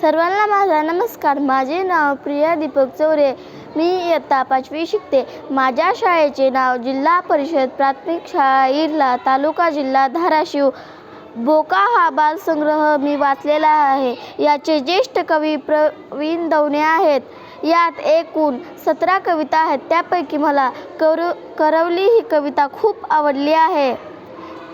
सर्वांना माझा नमस्कार. माझे नाव प्रिया दीपक चौरे. मी इयत्ता पाचवी शिकते. माझ्या शाळेचे नाव जिल्हा परिषद प्राथमिक शाळा इरला तालुका जिल्हा धाराशिव. बोका हा बालसंग्रह मी वाचलेला आहे. याचे ज्येष्ठ कवी प्रवीण दवणे आहेत. यात एकूण सतरा कविता आहेत. त्यापैकी मला करू करवली ही कविता खूप आवडली आहे.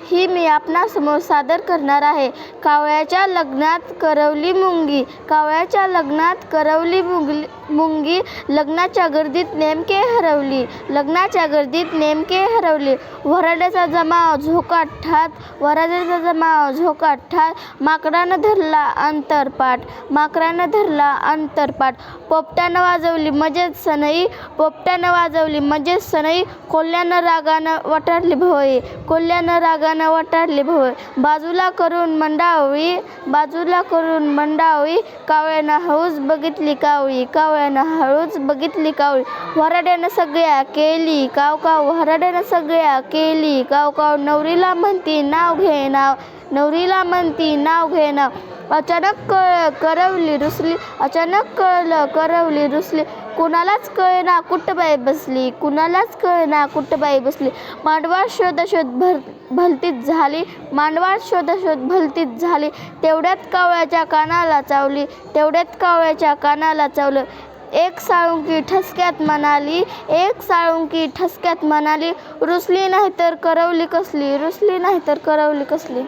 ही मी आपणासमोर सादर करणार आहे. कावळ्याच्या लग्नात करवली मुंगी कावळ्याच्या लग्नात करवली मुंगली मुंगी लग्नाच्या गर्दीत नेमके हरवली लग्नाच्या गर्दीत नेमके हरवली. वराड्याचा जमाव झोकाट ठात वराड्याचा जमाव झोकाट ठात माकडानं धरला अंतरपाठ माकडानं धरला अंतरपाठ पोपट्यानं वाजवली मजेत सनई पोपट्यानं वाजवली मजेत सनई. कोल्ह्यानं रागानं वटारली भोई कोल्ह्यानं रागानं वटारली भोई बाजूला करून मंडावळी बाजूला करून मंडावळी कावळ्यानं हळूच बघितली कावळी कावळ्यानं हळूच बघितली कावळी. वराड्यानं सगळ्या केली काव काव वराड्यानं सगळ्या केली काव काव नवरीला म्हणती नाव घे नाव नवरीला म्हणती नाव घे नाव. अचानक कळ करवली रुसली. अचानक कळलं करवली रुसली. कुणालाच कळेना कुठबाई बसली. कुणालाच कळेना कुठबाई बसली. मांडवाळ शोधाशोध भर भलतीच झाली. मांडवाळ शोधाशोध भलतीच झाली. तेवढ्यात कावळ्याच्या कानाला चावली. तेवढ्यात कावळ्याच्या कानाला चावलं. एक साळुंकी ठसक्यात म्हणाली. एक साळुंकी ठसक्यात म्हणाली रुसली नाही तर करवली कसली? रुसली नाही तर करवली कसली?